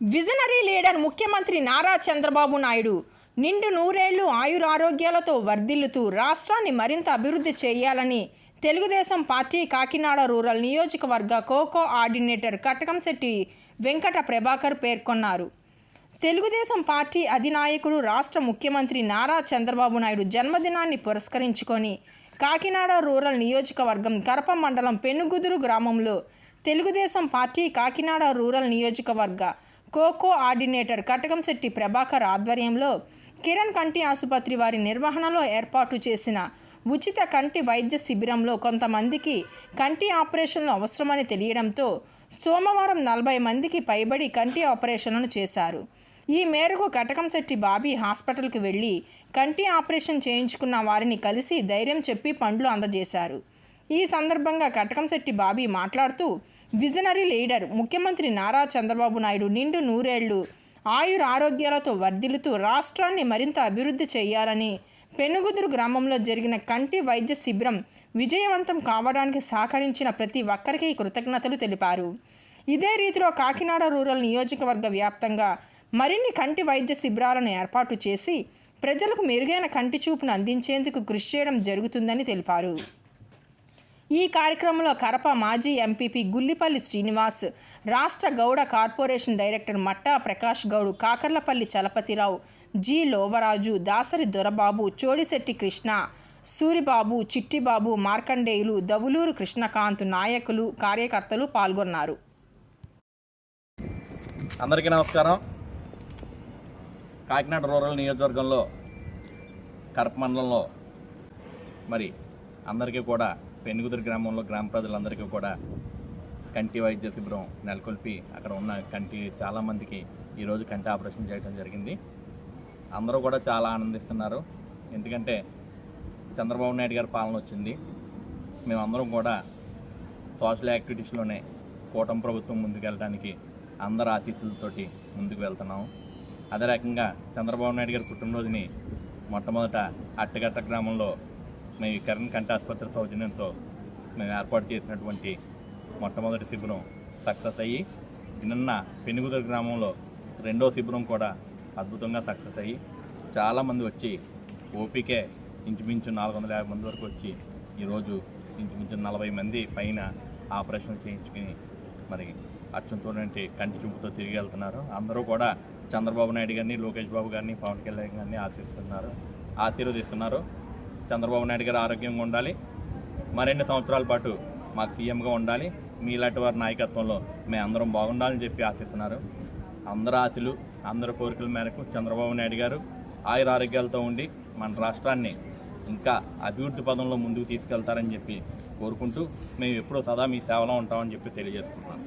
Visionary leader ముఖ్యమంత్రి నారా చంద్రబాబు నాయుడు నిండు నూరేళ్ళు ఆయురారోగ్యాలతో వర్ధిల్లుతూ రాష్ట్రాన్ని మరింత అభివృద్ధి చేయాలని తెలుగుదేశం పార్టీ కాకినాడ రూరల్ నియోజకవర్గ కోకో ఆర్డినేటర్ కటకంశెట్టి వెంకట ప్రభాకర్ పేర్కొన్నారు. తెలుగుదేశం పార్టీ అధినాయకుడు రాష్ట్ర ముఖ్యమంత్రి నారా చంద్రబాబు నాయుడు జన్మదినాన్ని పురస్కరించుకొని కాకినాడ రూరల్ నియోజకవర్గం కరప మండలం పెనుగుదురు గ్రామంలో తెలుగుదేశం పార్టీ కాకినాడ రూరల్ నియోజకవర్గ కోకో ఆర్డినేటర్ కటకంశెట్టి ప్రభాకర్ ఆధ్వర్యంలో కిరణ్ కంటి ఆసుపత్రి వారి నిర్వహణలో ఏర్పాటు చేసిన ఉచిత కంటి వైద్య శిబిరంలో కొంతమందికి కంటి ఆపరేషన్లు అవసరమని తెలియడంతో సోమవారం నలభై మందికి పైబడి కంటి ఆపరేషన్లను చేశారు. ఈ మేరకు కటకంశెట్టి బాబీ హాస్పిటల్కి వెళ్ళి కంటి ఆపరేషన్ చేయించుకున్న వారిని కలిసి ధైర్యం చెప్పి పండ్లు అందజేశారు. ఈ సందర్భంగా కటకంశెట్టి బాబీ మాట్లాడుతూ విజనరీ లీడర్ ముఖ్యమంత్రి నారా చంద్రబాబు నాయుడు నిండు నూరేళ్ళు ఆయుర ఆరోగ్యాలతో వర్ధిల్లుతూ రాష్ట్రాన్ని మరింత అభివృద్ధి చేయాలని పెనుగుదురు గ్రామంలో జరిగిన కంటి వైద్య శిబిరం విజయవంతం కావడానికి సహకరించిన ప్రతి ఒక్కరికి కృతజ్ఞతలు తెలిపారు. ఇదే రీతిలో కాకినాడ రూరల్ నియోజకవర్గ వ్యాప్తంగా మరిన్ని కంటి వైద్య శిబిరాలను ఏర్పాటు చేసి ప్రజలకు మెరుగైన కంటి చూపును అందించేందుకు కృషి చేయడం జరుగుతుందని తెలిపారు. ఈ కార్యక్రమంలో కరప మాజీ ఎంపీపీ గుల్లిపల్లి శ్రీనివాస్ రాష్ట్ర Gouda corporation director Matta Prakash Goud Kakarlapalli Chalapathirao G Lovaraju Dasari Dorababu Chodisetti Krishna Suribabu Chittibabu Markandeyulu Davuluru Krishnakanth నాయకులు కార్యకర్తలు పాల్గొన్నారు. అందరికీ నమస్కారం. కాకినాడ రూరల్ నియోజకవర్గంలో కరప మండలంలో మరి అందరికీ కూడా పెనుగుదురు గ్రామంలో గ్రామ ప్రజలందరికీ కూడా కంటి వైద్య శిబిరం నెలకొల్పి అక్కడ ఉన్న కంటి చాలామందికి ఈరోజు కంటి ఆపరేషన్ చేయడం జరిగింది. అందరూ కూడా చాలా ఆనందిస్తున్నారు. ఎందుకంటే చంద్రబాబు నాయుడు గారి పాలన వచ్చింది. మేమందరం కూడా సోషల్ యాక్టివిటీస్లోనే కూటమి ప్రభుత్వం ముందుకెళ్ళడానికి అందరి ఆశీస్సులతోటి ముందుకు వెళ్తున్నాము అదే రకంగా చంద్రబాబు నాయుడు గారి పుట్టినరోజుని మొట్టమొదట అట్టగట్ట గ్రామంలో మేము ఈ కరణ్ కంటి ఆసుపత్రి సౌజన్యంతో మేము ఏర్పాటు చేసినటువంటి మొట్టమొదటి శిబిరం సక్సెస్ అయ్యి నిన్న పెనుగుదల గ్రామంలో రెండో శిబిరం కూడా అద్భుతంగా సక్సెస్ అయ్యి చాలామంది వచ్చి ఓపికే ఇంచుమించు నాలుగు వందల యాభై మంది వరకు వచ్చి ఈరోజు ఇంచుమించు నలభై మంది పైన ఆపరేషన్ చేయించుకుని మరి అచ్చంతోటి కంటి చూపుతో తిరిగి వెళ్తున్నారు. అందరూ కూడా చంద్రబాబు నాయుడు గారిని లోకేష్ బాబు గారిని పవన్ కళ్యాణ్ గారిని ఆశిస్తున్నారు ఆశీర్వదిస్తున్నారు. చంద్రబాబు నాయుడు గారు ఆరోగ్యంగా ఉండాలి. మరిన్ని సంవత్సరాల పాటు మాకు సీఎంగా ఉండాలి. మీలాంటి వారి నాయకత్వంలో మేము అందరం బాగుండాలని చెప్పి ఆశిస్తున్నారు. అందరి ఆశలు అందరి కోరికల మేరకు చంద్రబాబు నాయుడు గారు ఆయుర ఆరోగ్యాలతో ఉండి మన రాష్ట్రాన్ని ఇంకా అభివృద్ధి పదంలో ముందుకు తీసుకెళ్తారని చెప్పి కోరుకుంటూ మేము ఎప్పుడూ సదా మీ సేవలో ఉంటామని చెప్పి తెలియజేసుకుంటున్నాం.